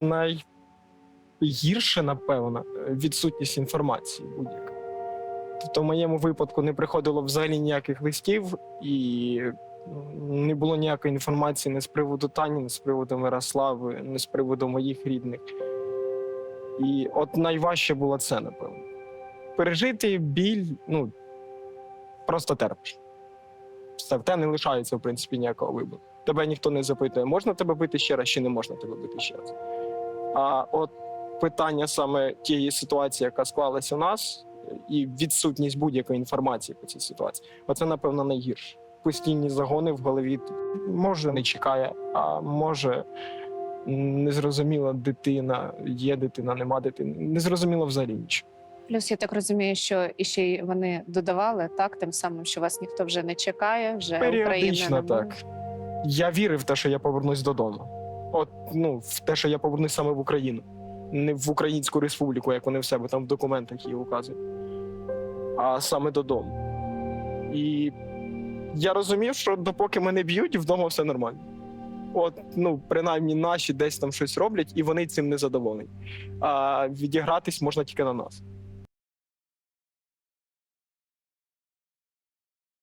найгірше, напевно, відсутність інформації будь-яка. Тобто, в моєму випадку не приходило взагалі ніяких листів, і ну, не було ніякої інформації ні з приводу Тані, ні з приводу Мирослави, ні з приводу моїх рідних. І от найважче було це, напевно. Пережити біль, ну, просто терпиш. Все, в тебе не лишається, в принципі, ніякого вибору. Тебе ніхто не запитує, можна тебе бити ще раз чи не можна тебе бити ще раз. А от питання саме тієї ситуації, яка склалась у нас, і відсутність будь-якої інформації по цій ситуації, оце, напевно, найгірше. Постійні загони в голові може не чекає, а може незрозуміла дитина, є дитина, нема дитини. Незрозуміло взагалі нічого. Плюс я так розумію, що і ще й вони додавали так, тим самим, що вас ніхто вже не чекає, вже Україна не так. Я вірив в те, що я повернусь додому. От ну, в те, що я повернусь саме в Україну, не в Українську республіку, як вони в себе там в документах її указують, а саме додому. І я розумів, що допоки мене б'ють, вдома все нормально. От, ну, принаймні, наші десь там щось роблять, і вони цим не задоволені. А відігратись можна тільки на нас.